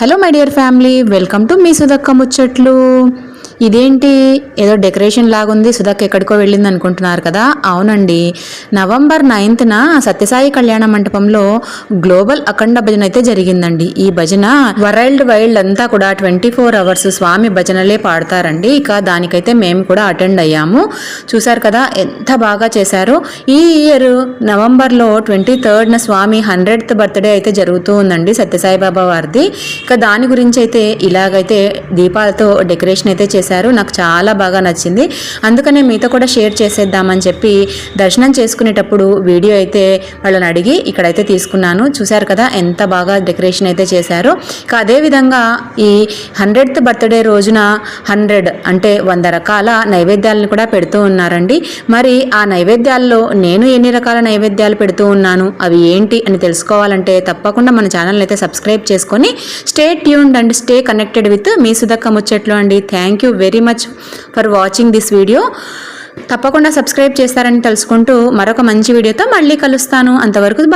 Hello my dear family welcome to మీ సుధక్క ముచ్చట్లు. ఇదేంటి? ఏదో డెకరేషన్ లాగుంది సుధక్ ఎక్కడికో వెళ్ళింది అనుకుంటున్నారు కదా? అవునండి. నవంబర్ నైన్త్న సత్యసాయి కళ్యాణ మంటపంలో గ్లోబల్ అఖండ భజన అయితే జరిగిందండి. ఈ భజన వరల్డ్ వైల్డ్ అంతా కూడా ట్వంటీ ఫోర్ అవర్స్ స్వామి భజనలే పాడతారండి. ఇక దానికైతే మేము కూడా అటెండ్ అయ్యాము. చూసారు కదా ఎంత బాగా చేశారు. ఈ ఇయర్ నవంబర్లో ట్వంటీ థర్డ్న స్వామి హండ్రెడ్త్ బర్త్డే అయితే జరుగుతూ ఉందండి సత్యసాయి బాబా వారిది. ఇక దాని గురించి అయితే ఇలాగైతే దీపాలతో డెకరేషన్ అయితే చేశారు. నాకు చాలా బాగా నచ్చింది. అందుకనే మీతో కూడా షేర్ చేసేద్దామని చెప్పి దర్శనం చేసుకునేటప్పుడు వీడియో అయితే వాళ్ళని అడిగి ఇక్కడైతే తీసుకున్నాను. చూశారు కదా ఎంత బాగా డెకరేషన్ అయితే చేశారో. ఇక అదేవిధంగా ఈ హండ్రెడ్త్ బర్త్డే రోజున హండ్రెడ్ అంటే వంద రకాల నైవేద్యాలను కూడా పెడుతూ ఉన్నారండి. మరి ఆ నైవేద్యాల్లో నేను ఎన్ని రకాల నైవేద్యాలు పెడుతూ ఉన్నాను? అవి ఏంటి అని తెలుసుకోవాలంటే తప్పకుండా మన ఛానల్ అయితే సబ్స్క్రైబ్ చేసుకొని stay tuned and stay connected with మీ సుధక్క ముచ్చట్లు అండి. Thank you very much for watching this video తప్పకుండా సబ్స్క్రైబ్ చేస్తారని తెలుసుకుంటూ మరొక మంచి వీడియోతో మళ్ళీ కలుస్తాను. అంతవరకు బా